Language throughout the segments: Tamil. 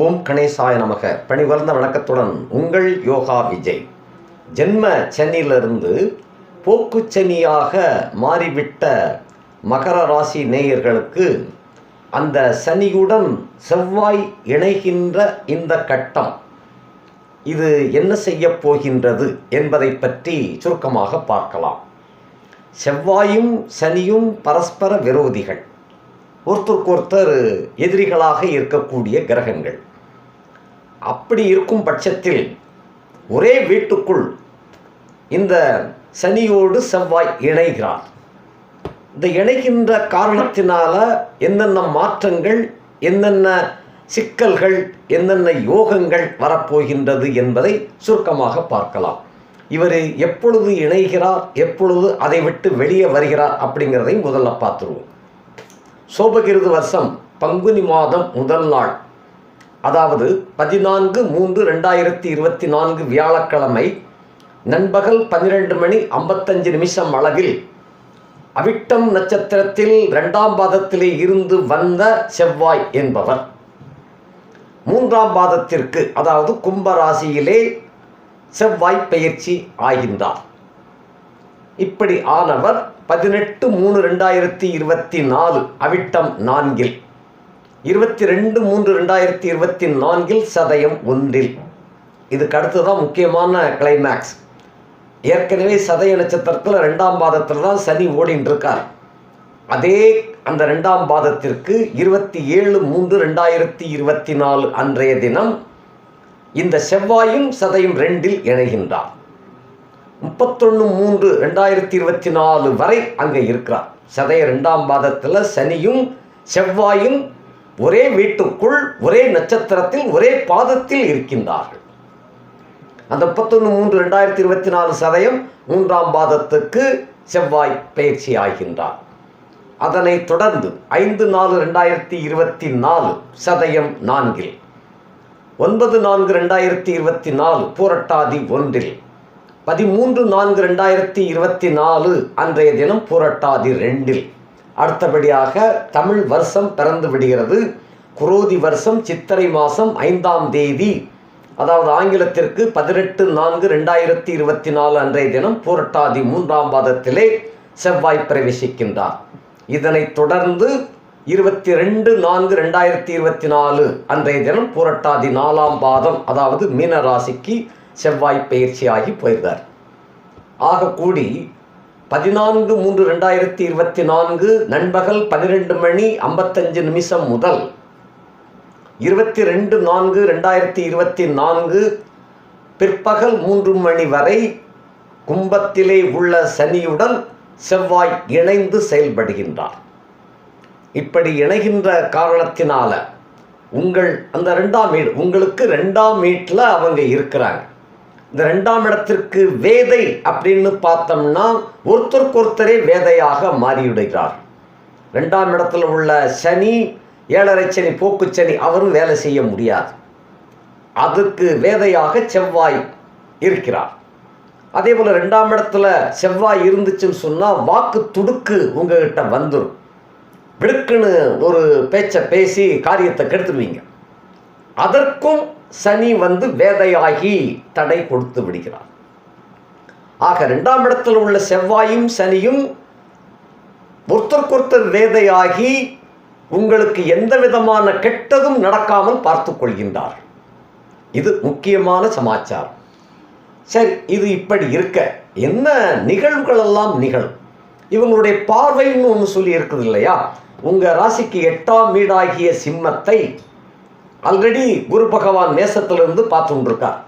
ஓம் கணேசாய நமக. பணிவர்ந்த வணக்கத்துடன் உங்கள் யோகா விஜய். ஜென்ம சனியிலிருந்து போக்குச்சனியாக மாறிவிட்ட மகர ராசி நேயர்களுக்கு அந்த சனியுடன் செவ்வாய் இணைகின்ற இந்த கட்டம் இது என்ன செய்யப் போகின்றது என்பதை பற்றி சுருக்கமாக பார்க்கலாம். செவ்வாயும் சனியும் பரஸ்பர விரோதிகள். ஒருத்தருக்கொருத்தர் எதிரிகளாக இருக்கக்கூடிய கிரகங்கள். அப்படி இருக்கும் பட்சத்தில் ஒரே வீட்டுக்குள் இந்த சனியோடு செவ்வாய் இணைகிறார். இந்த இணைகின்ற காரணத்தினால என்னென்ன மாற்றங்கள் என்னென்ன சிக்கல்கள் என்னென்ன யோகங்கள் வரப்போகின்றது என்பதை சுருக்கமாக பார்க்கலாம். இவர் எப்பொழுது இணைகிறார் எப்பொழுது அதை விட்டு வெளியே வருகிறார் அப்படிங்கிறதையும் முதல்ல பார்த்துருவோம். சோபகிருது வருஷம் பங்குனி மாதம் முதல் நாள். அதாவது பதினான்கு மூன்று ரெண்டாயிரத்தி இருபத்தி நான்கு வியாழக்கிழமை நண்பகல் பன்னிரெண்டு மணி ஐம்பத்தஞ்சு நிமிஷம் அளவில் அவிட்டம் நட்சத்திரத்தில் இரண்டாம் பாதத்திலே இருந்து வந்த செவ்வாய் என்பவர். மூன்றாம் பாதத்திற்கு அதாவது கும்ப ராசியிலே செவ்வாய் பயிற்சி ஆகின்றார். இப்படி ஆனவர் பதினெட்டு மூணு ரெண்டாயிரத்தி இருபத்தி நாலு அவிட்டம் நான்கில் இருபத்தி ரெண்டு மூன்று ரெண்டாயிரத்தி இருபத்தி நான்கில் சதயம் ஒன்றில். இதுக்கு அடுத்து தான் முக்கியமான கிளைமேக்ஸ் ஏற்கனவே சதய நட்சத்திரத்தில் ரெண்டாம் பாதத்தில் தான் சனி ஓடின்னு இருக்கார் அதே அந்த ரெண்டாம் பாதத்திற்கு இருபத்தி ஏழு மூன்று ரெண்டாயிரத்தி இருபத்தி நாலு அன்றைய தினம் இந்த செவ்வாயும் சதையும் ரெண்டில் இணைகின்றார். முப்பத்தொன்று மூன்று ரெண்டாயிரத்தி இருபத்தி நாலு வரை அங்கே இருக்கிறார். சதய ரெண்டாம் பாதத்தில் சனியும் செவ்வாயும் ஒரே வீட்டுக்குள் ஒரே நட்சத்திரத்தில் ஒரே பாதத்தில் இருக்கின்றார்கள். அந்த முப்பத்தொன்று மூன்று ரெண்டாயிரத்தி இருபத்தி நாலு சதயம் மூன்றாம் பாதத்துக்கு செவ்வாய் பயிற்சி ஆகின்றார். அதனைத் தொடர்ந்து ஐந்து நாலு ரெண்டாயிரத்தி இருபத்தி நாலு சதயம் நான்கில் ஒன்பது நான்கு ரெண்டாயிரத்தி இருபத்தி நாலு பூரட்டாதி ஒன்றில் பதிமூன்று நான்கு ரெண்டாயிரத்தி இருபத்தி நாலு அன்றைய தினம் பூரட்டாதி ரெண்டில். அடுத்தபடியாக தமிழ் வருஷம் பிறந்து விடுகிறது. குரோதி வருஷம் சித்திரை மாதம் ஐந்தாம் தேதி. அதாவது ஆங்கிலத்திற்கு பதினெட்டு நான்கு ரெண்டாயிரத்தி இருபத்தி நாலு அன்றைய தினம் பூரட்டாதி மூன்றாம் பாதத்திலே செவ்வாய் பிரவேசிக்கின்றார். இதனைத் தொடர்ந்து இருபத்தி ரெண்டு நான்கு ரெண்டாயிரத்தி இருபத்தி நாலு அன்றைய தினம் பூரட்டாதி நாலாம் பாதம் அதாவது மீன ராசிக்கு செவ்வாய் பயிற்சியாகி போயிருந்தார் ஆக கூடி பதினான்கு மூன்று ரெண்டாயிரத்தி இருபத்தி நான்கு நண்பகல் பன்னிரெண்டு மணி ஐம்பத்தஞ்சு நிமிஷம் முதல் இருபத்தி ரெண்டு நான்கு ரெண்டாயிரத்தி இருபத்தி நான்கு பிற்பகல் மூன்று மணி வரை கும்பத்திலே உள்ள சனியுடன் செவ்வாய் இணைந்து செயல்படுகின்றார். இப்படி இணைகின்ற காரணத்தினால உங்கள் அந்த ரெண்டாம் வீடு உங்களுக்கு ரெண்டாம் வீட்டில் அவங்க இருக்கிறாங்க. இந்த ரெண்டாம் இடத்திற்கு வேதை அப்படின்னு பார்த்தோம்னா ஒருத்தருக்கு ஒருத்தரே வேதையாக மாறிவிடுகிறார். ரெண்டாம் இடத்துல உள்ள சனி ஏழரை சனி போக்கு சனி அவரும் வேலை செய்ய முடியாது. அதுக்கு வேதையாக செவ்வாய் இருக்கிறார். அதே போல் ரெண்டாம் இடத்துல செவ்வாய் இருந்துச்சுன்னு சொன்னால் வாக்கு துடுக்கு உங்ககிட்ட வந்துடும் விடுக்குன்னு ஒரு பேச்சை பேசி காரியத்தை கெடுத்துடுவீங்க. அதற்கும் சனி வந்து வேதையாகி தடை கொடுத்து விடுகிறார். ஆக ரெண்டாம் இடத்தில் உள்ள செவ்வாயும் சனியும் ஒருத்தருக்கொருத்தர் வேதையாகி உங்களுக்கு எந்த விதமான கெட்டதும் நடக்காமல் பார்த்து கொள்கின்றார். இது முக்கியமான சமாச்சாரம். சரி இது இப்படி இருக்க என்ன நிகழ்வுகளெல்லாம் நிகழும்? இவங்களுடைய பார்வைன்னு ஒன்று சொல்லி இருக்குது இல்லையா? உங்கள் ராசிக்கு எட்டாம் வீடாகிய சிம்மத்தை ஆல்ரெடி குரு பகவான் நேசத்திலிருந்து கொண்டிருக்கார்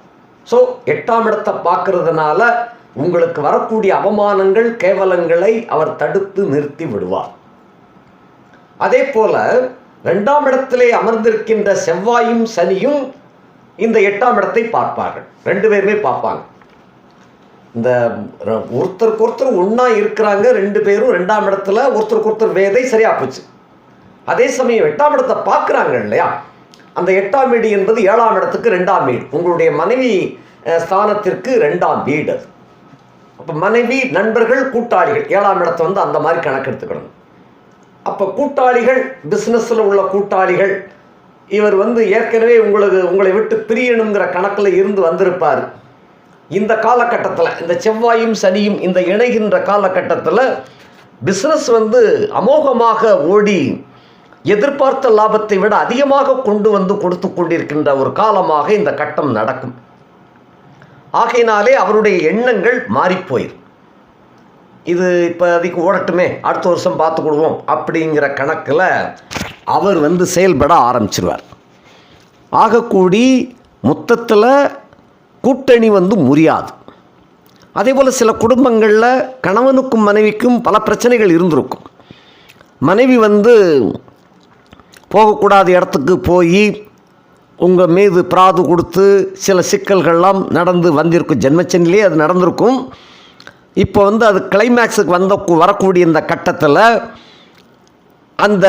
ஸோ எட்டாம் இடத்தை பார்க்கறதுனால உங்களுக்கு வரக்கூடிய அவமானங்கள் கேவலங்களை அவர் தடுத்து நிறுத்தி விடுவார். அதே போல ரெண்டாம் இடத்திலே அமர்ந்திருக்கின்ற செவ்வாயும் சனியும் இந்த எட்டாம் இடத்தை பார்ப்பார்கள். ரெண்டு பேருமே பார்ப்பாங்க. இந்த ஒருத்தருக்கு ஒருத்தர் ஒன்றா இருக்கிறாங்க ரெண்டு பேரும் ரெண்டாம் இடத்துல ஒருத்தருக்கு ஒருத்தர் வேதை சரியாக போச்சு. அதே சமயம் எட்டாம் இடத்தை பார்க்குறாங்க இல்லையா? அந்த எட்டாம் வீடு என்பது ஏழாம் இடத்துக்கு ரெண்டாம் வீடு. உங்களுடைய மனைவி ஸ்தானத்திற்கு ரெண்டாம் வீடு அது. அப்போ மனைவி நண்பர்கள் கூட்டாளிகள் ஏழாம் இடத்தை வந்து அந்த மாதிரி கணக்கெடுத்துக்கணும். அப்போ கூட்டாளிகள் பிஸ்னஸில் உள்ள கூட்டாளிகள் இவர் வந்து ஏற்கனவே உங்களுக்கு உங்களை விட்டு பிரியணுங்கிற கணக்கில் இருந்து வந்திருப்பார். இந்த காலகட்டத்தில் இந்த செவ்வாயும் சனியும் இந்த இணைகின்ற காலகட்டத்தில் பிஸ்னஸ் வந்து அமோகமாக ஓடி எதிர்பார்த்த லாபத்தை விட அதிகமாக கொண்டு வந்து கொடுத்து கொண்டிருக்கின்ற ஒரு காலமாக இந்த கட்டம் நடக்கும். ஆகையினாலே அவருடைய எண்ணங்கள் மாறிப்போயிரும் இது இப்போதைக்கு ஓடட்டுமே அடுத்த வருஷம் பார்த்துக்கிடுவோம் அப்படிங்கிற கணக்கில் அவர் வந்து செயல்பட ஆரம்பிச்சிருவார். ஆகக்கூடி மொத்தத்தில் கூட்டணி வந்து முறியாது. அதே போல் சில குடும்பங்களில் கணவனுக்கும் மனைவிக்கும் பல பிரச்சனைகள் இருந்திருக்கும். மனைவி வந்து போகக்கூடாத இடத்துக்கு போய் உங்கள் மீது பிராது கொடுத்து சில சிக்கல்கள்லாம் நடந்து வந்திருக்கும். ஜென்மச்சனிலே அது நடந்திருக்கும். இப்போ வந்து அது கிளைமேக்ஸுக்கு வந்த வரக்கூடிய இந்த கட்டத்தில் அந்த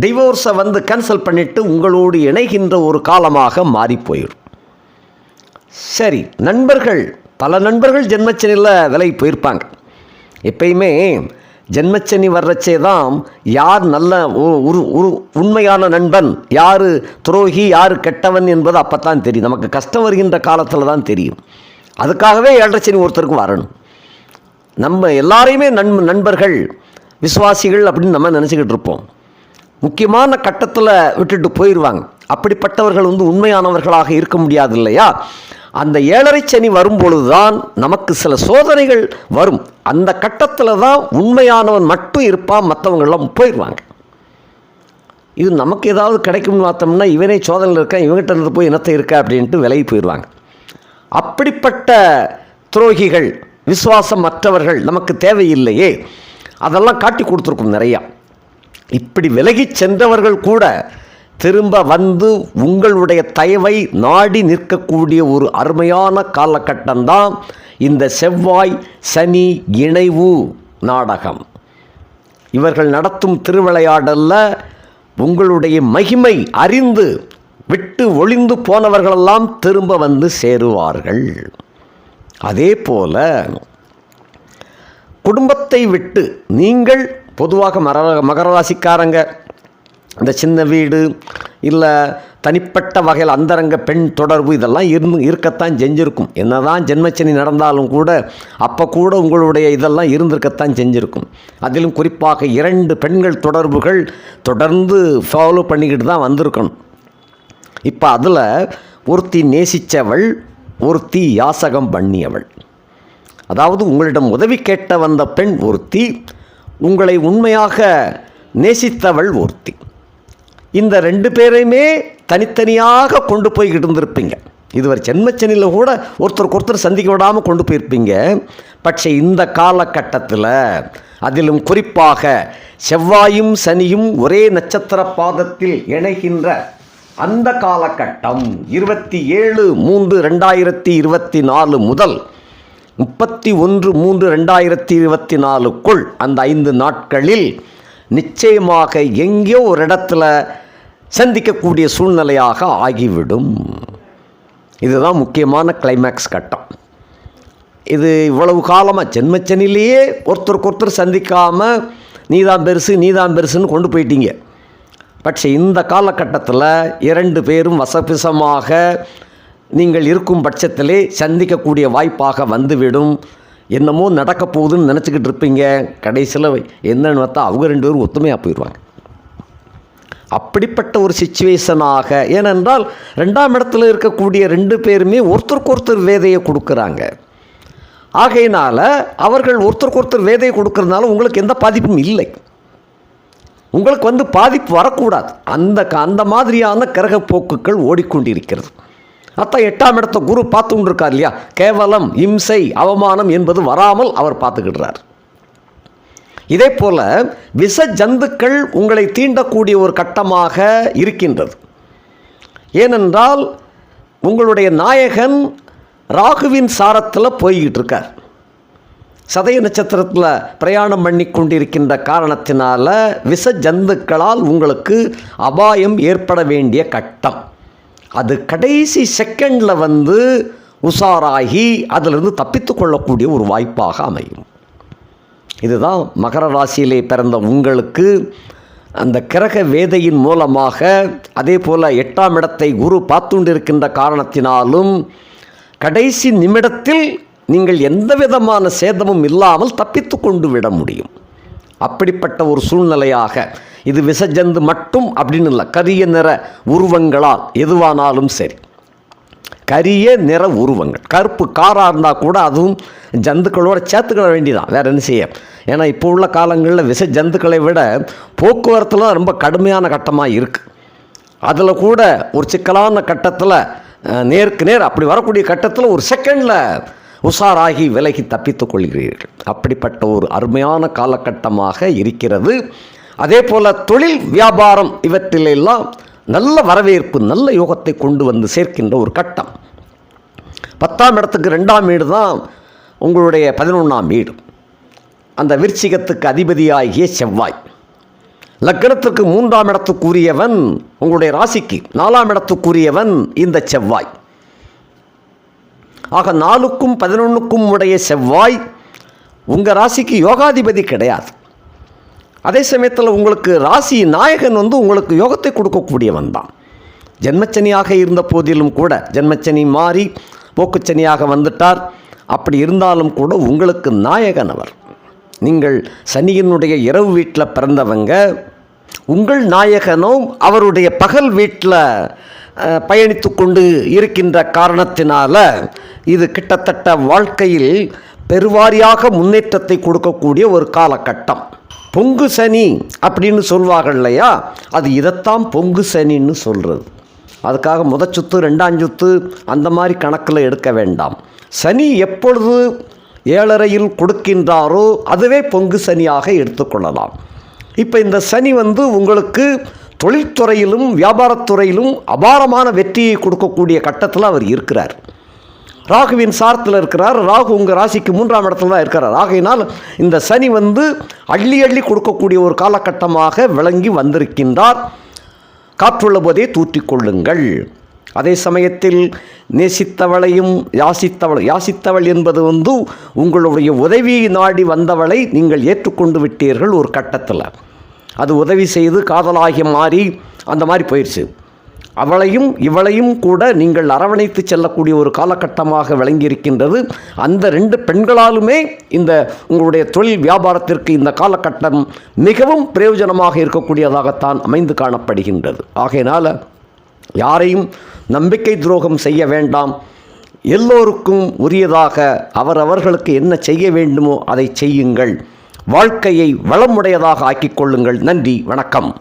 டிவோர்ஸை வந்து கேன்சல் பண்ணிவிட்டு உங்களோடு இணைகின்ற ஒரு காலமாக மாறி போயிடும். சரி நண்பர்கள் பல நண்பர்கள் ஜென்மச்சனியில் விலகி போயிருப்பாங்க. எப்பயுமே ஜென்மச்சனி வர்றச்சே தான் யார் நல்ல ஒ- ஒரு ஒரு உண்மையான நண்பன் யார் துரோகி யார் கெட்டவன் என்பது அப்போ தான் தெரியும். நமக்கு கஷ்டம் வருகின்ற காலத்தில் தான் தெரியும். அதுக்காகவே ஏழரை சனி ஒருத்தருக்கு வரணும். நம்ம எல்லாரையுமே நண் நண்பர்கள் விசுவாசிகள் அப்படின்னு நம்ம நினச்சிக்கிட்டு இருப்போம். முக்கியமான கட்டத்தில் விட்டுட்டு போயிடுவாங்க அப்படிப்பட்டவர்கள் வந்து உண்மையானவர்களாக இருக்க முடியாது இல்லையா? அந்த ஏழரை சனி வரும்பொழுது தான் நமக்கு சில சோதனைகள் வரும். அந்த கட்டத்தில் தான் உண்மையானவன் மட்டும் இருப்பான் மற்றவங்கெல்லாம் போயிடுவாங்க இது நமக்கு ஏதாவது கிடைக்கும்னு பார்த்தோம்னா இவனே சோதனையில் இருக்கான் இவங்ககிட்ட இருந்து போய் இனத்தை இருக்கா அப்படின்ட்டு விலகி போயிடுவாங்க அப்படிப்பட்ட துரோகிகள் விசுவாசம் மற்றவர்கள் நமக்கு தேவையில்லையே. அதெல்லாம் காட்டி கொடுத்துருக்கும் நிறையா. இப்படி விலகிச் சென்றவர்கள் கூட திரும்ப வந்து உங்களுடைய தயவை நாடி நிற்கக்கூடிய ஒரு அருமையான காலகட்டம்தான் இந்த செவ்வாய் சனி இணைவு நாடகம். இவர்கள் நடத்தும் திருவிளையாடலில் உங்களுடைய மகிமை அறிந்து விட்டு ஒளிந்து போனவர்களெல்லாம் திரும்ப வந்து சேருவார்கள். அதே போல குடும்பத்தை விட்டு நீங்கள் பொதுவாக மர மகர ராசிக்காரங்க. இந்த சின்ன வீடு இல்லை தனிப்பட்ட வகையில் அந்தரங்க பெண் தொடர்பு இதெல்லாம் இருந்து இருக்கத்தான் செஞ்சுருக்கும். என்னதான் ஜென்மச்சனி நடந்தாலும் கூட அப்போ கூட உங்களுடைய இதெல்லாம் இருந்திருக்கத்தான் செஞ்சுருக்கும். அதிலும் குறிப்பாக இரண்டு பெண்கள் தொடர்புகள் தொடர்ந்து ஃபாலோ பண்ணிக்கிட்டு தான் வந்திருக்கணும். இப்போ அதில் ஒருத்தி நேசித்தவள் ஒருத்தி யாசகம் பண்ணியவள். அதாவது உங்களிடம் உதவி கேட்ட வந்த பெண் ஒருத்தி உங்களை உண்மையாக நேசித்தவள் ஒருத்தி. இந்த ரெண்டு பேரையுமே தனித்தனியாக கொண்டு போய்கிட்டு இருந்திருப்பீங்க இதுவரை ஜென்மச்சனியில் கூட ஒருத்தருக்கு ஒருத்தர் சந்திக்க விடாமல் கொண்டு போயிருப்பீங்க. பட்சே இந்த காலகட்டத்தில் அதிலும் குறிப்பாக செவ்வாயும் சனியும் ஒரே நட்சத்திர பாதத்தில் இணைகின்ற அந்த காலகட்டம் இருபத்தி ஏழு மூன்று ரெண்டாயிரத்தி இருபத்தி நாலு முதல் முப்பத்தி ஒன்று மூன்று ரெண்டாயிரத்தி இருபத்தி நாலுக்குள் அந்த ஐந்து நாட்களில் நிச்சயமாக எங்கேயோ ஒரு இடத்துல சந்திக்கக்கூடிய சூழ்நிலையாக ஆகிவிடும். இதுதான் முக்கியமான கிளைமேக்ஸ் கட்டம். இது இவ்வளவு காலமாக ஜென்மச்சனிலேயே ஒருத்தருக்கு ஒருத்தர் சந்திக்காமல் நீதான் பெருசு நீதான் பெருசுன்னு கொண்டு போயிட்டீங்க. பட்சே இந்த காலகட்டத்தில் இரண்டு பேரும் வசபிசமாக நீங்கள் இருக்கும் பட்சத்திலே சந்திக்கக்கூடிய வாய்ப்பாக வந்துவிடும். என்னமோ நடக்க போகுதுன்னு நினச்சிக்கிட்டு இருப்பீங்க. கடைசியில் என்னன்னு பார்த்தா அவங்க ரெண்டு பேரும் ஒத்துமையாக போயிடுவாங்க அப்படிப்பட்ட ஒரு சுச்சுவேஷனாக ஏனென்றால் ரெண்டாம் இடத்துல இருக்கக்கூடிய ரெண்டு பேருமே ஒருத்தருக்கு ஒருத்தர் வேதையை கொடுக்குறாங்க. ஆகையினால் அவர்கள் ஒருத்தருக்கு ஒருத்தர் வேதையை கொடுக்கறதுனால உங்களுக்கு எந்த பாதிப்பும் இல்லை. உங்களுக்கு வந்து பாதிப்பு வரக்கூடாது. அந்த அந்த மாதிரியான கிரக போக்குகள் ஓடிக்கொண்டிருக்கிறது. அத்தான் எட்டாம் இடத்த குரு பார்த்து கொண்டிருக்கார் இல்லையா? கேவலம் இம்சை அவமானம் என்பது வராமல் அவர் பார்த்துக்கிடுறார். இதே போல் விஷ ஜந்துக்கள் உங்களை தீண்டக்கூடிய ஒரு கட்டமாக இருக்கின்றது. ஏனென்றால் உங்களுடைய நாயகன் ராகுவின் சாரத்தில் போய்கிட்டு இருக்கார் சதய நட்சத்திரத்தில் பிரயாணம் பண்ணி கொண்டிருக்கின்ற காரணத்தினால விஷ ஜந்துக்களால் உங்களுக்கு அபாயம் ஏற்பட வேண்டிய கட்டம். அது கடைசி செகண்டில் வந்து உஷாராகி அதிலிருந்து தப்பித்து கொள்ளக்கூடிய ஒரு வாய்ப்பாக அமையும். இதுதான் மகர ராசியிலே பிறந்த உங்களுக்கு அந்த கிரக வேதையின் மூலமாக அதே போல் எட்டாம் இடத்தை குரு பார்த்துண்டிருக்கின்ற காரணத்தினாலும் கடைசி நிமிடத்தில் நீங்கள் எந்த விதமான சேதமும் இல்லாமல் தப்பித்து கொண்டு விட முடியும். அப்படிப்பட்ட ஒரு சூழ்நிலையாக இது விசஜந்து மட்டும் அப்படின்னு இல்லை கரிய நிற உருவங்களால் எதுவானாலும் சரி. கரிய நிற உருவங்கள் கருப்பு காராக இருந்தால் கூட அதுவும் ஜந்துக்களோட சேர்த்துக்கிட வேண்டியதான் வேறு என்ன செய்ய? ஏன்னா இப்போ உள்ள காலங்களில் விச ஜந்துக்களை விட போக்குவரத்தில் ரொம்ப கடுமையான கட்டமாக இருக்குது அதில் கூட ஒரு சிக்கலான கட்டத்தில் நேருக்கு நேர் அப்படி வரக்கூடிய கட்டத்தில் ஒரு செகண்டில் உஷாராகி விலகி தப்பித்துக் கொள்கிறீர்கள். அப்படிப்பட்ட ஒரு அருமையான காலகட்டமாக இருக்கிறது. அதே போல் தொழில் வியாபாரம் இவற்றிலெல்லாம் நல்ல வரவேற்பு நல்ல யோகத்தை கொண்டு வந்து சேர்க்கின்ற ஒரு கட்டம். பத்தாம் இடத்துக்கு ரெண்டாம் வீடு தான் உங்களுடைய பதினொன்றாம் வீடு. அந்த விருச்சிகத்துக்கு அதிபதியாகிய செவ்வாய். லக்னத்திற்கு மூன்றாம் இடத்துக்குரியவன் உங்களுடைய ராசிக்கு நாலாம் இடத்துக்குரியவன் இந்த செவ்வாய். ஆக நாலுக்கும் பதினொன்றுக்கும் உடைய செவ்வாய் உங்கள் ராசிக்கு யோகாதிபதி கிடையாது. அதே சமயத்தில் உங்களுக்கு ராசி நாயகன் வந்து உங்களுக்கு யோகத்தை கொடுக்கக்கூடியவன் தான். ஜென்மச்சனியாக இருந்த போதிலும் கூட ஜென்மச்சனி மாறி போக்குச்சனியாக வந்துட்டார். அப்படி இருந்தாலும் கூட உங்களுக்கு நாயகன் அவர். நீங்கள் சனியினுடைய இரவு வீட்டில் பிறந்தவங்க உங்கள் நாயகனும் அவருடைய பகல் வீட்டில் பயணித்து கொண்டு இருக்கின்ற காரணத்தினால இது கிட்டத்தட்ட வாழ்க்கையில் பெருவாரியாக முன்னேற்றத்தை கொடுக்கக்கூடிய ஒரு காலகட்டம். பொங்கு சனி அப்படின்னு சொல்வார்கள் இல்லையா? அது இதைத்தான் பொங்கு சனின்னு சொல்கிறது அதுக்காக முத சுத்து ரெண்டாம் சுத்து அந்த மாதிரி கணக்கில் எடுக்க வேண்டாம். சனி எப்பொழுது ஏழரையில் கொடுக்கின்றாரோ அதுவே பொங்கு சனியாக எடுத்துக்கொள்ளலாம் இப்போ இந்த சனி வந்து உங்களுக்கு தொழில்துறையிலும் வியாபாரத்துறையிலும் அபாரமான வெற்றியை கொடுக்கக்கூடிய கட்டத்தில் அவர் இருக்கிறார். ராகுவின் சாரத்தில் இருக்கிறார். ராகு உங்கள் ராசிக்கு மூன்றாம் இடத்துல தான் இருக்கிறார் ஆகையினால் இந்த சனி வந்து அள்ளி அள்ளி கொடுக்கக்கூடிய ஒரு காலகட்டமாக விளங்கி வந்திருக்கின்றார். காற்றுள்ள போதே தூற்றிக் கொள்ளுங்கள். அதே சமயத்தில் நேசித்தவளையும் யாசித்தவள் யாசித்தவள் என்பது வந்து உங்களுடைய உதவி நாடி வந்தவளை நீங்கள் ஏற்றுக்கொண்டு விட்டீர்கள் ஒரு கட்டத்தில். அது உதவி செய்து காதலாகி மாறி அந்த மாதிரி போயிடுச்சு அவளையும் இவளையும் கூட நீங்கள் அரவணைத்து செல்லக்கூடிய ஒரு காலகட்டமாக விளங்கியிருக்கின்றது. அந்த ரெண்டு பெண்களாலுமே இந்த உங்களுடைய தொழில் வியாபாரத்திற்கு இந்த காலகட்டம் மிகவும் பிரயோஜனமாக இருக்கக்கூடியதாகத்தான் அமைந்து காணப்படுகின்றது. ஆகையினால் யாரையும் நம்பிக்கை துரோகம் செய்ய வேண்டாம். எல்லோருக்கும் உரியதாக அவரவர்களுக்கு என்ன செய்ய வேண்டுமோ அதை செய்யுங்கள். வாழ்க்கையை வளமுடையதாக ஆக்கிக் கொள்ளுங்கள். நன்றி. வணக்கம்.